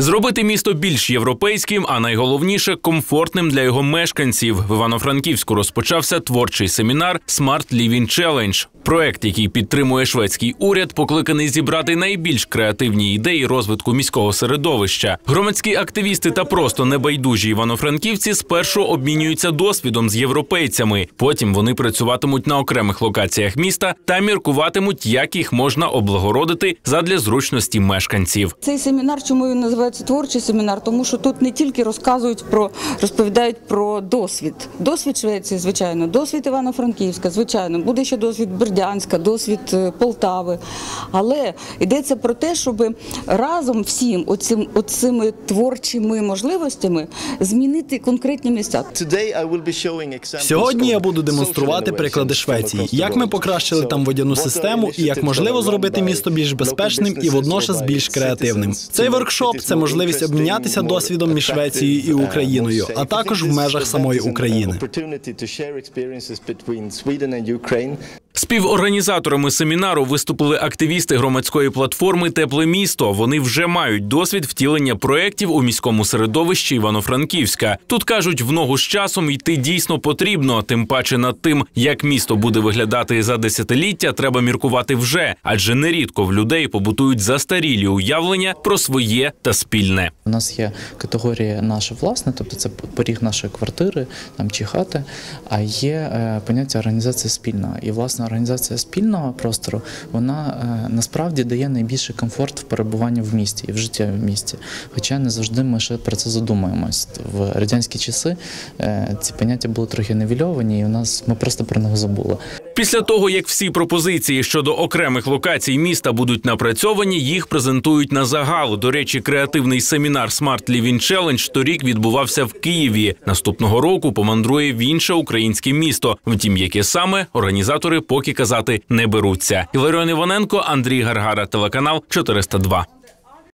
Зробити місто більш європейським, а найголовніше комфортним для його мешканців. В Івано-Франківську розпочався творчий семінар Smart Living Challenge. Проект, який підтримує шведський уряд, покликаний зібрати найбільш креативні ідеї розвитку міського середовища. Громадські активісти та просто небайдужі івано-франківці спершу обмінюються досвідом з європейцями. Потім вони працюватимуть на окремих локаціях міста та міркуватимуть, як їх можна облагородити задля зручності мешканців. Цей семінар, чому він називається творчий семінар? Тому що тут не тільки розказують про розповідають про досвід. Досвід Швеції, звичайно, досвід Івано-Франківська, звичайно, буде ще досвід Бердянська, досвід е, Полтави. Але йдеться про те, щоб разом всім оцим, оцими творчими можливостями змінити конкретні місця. Сьогодні я буду демонструвати приклади Швеції, як ми покращили там водяну систему і як можливо зробити місто більш безпечним і водночас більш креативним. Цей воркшоп це можливість обмінятися досвідом між Швецією і Україною, а також в межах самої України. Співорганізаторами семінару виступили активісти громадської платформи Тепле місто. Вони вже мають досвід втілення проєктів у міському середовищі Івано-Франківська. Тут кажуть, в ногу з часом йти дійсно потрібно. Тим паче над тим, як місто буде виглядати за десятиліття, треба міркувати вже, адже нерідко в людей побутують застарілі уявлення про своє та спільне. У нас є категорія наше власне, тобто це поріг нашої квартири там чи хати. А є е, поняття організація спільна. І власне організація спільного простору вона е, насправді дає найбільший комфорт в перебуванні в місті і в житті в місті. Хоча не завжди ми ще про це задумаємось. В радянські часи е, ці поняття були трохи невільовані, і у нас ми просто про них забули. Після того, як всі пропозиції щодо окремих локацій міста будуть напрацьовані, їх презентують на загал. До речі, креативний семінар Smart Living Challenge торік відбувався в Києві. Наступного року помандрує в інше українське місто. Втім, яке саме організатори поки казати не беруться. Іларіон Іваненко, Андрій Гаргара, телеканал 402.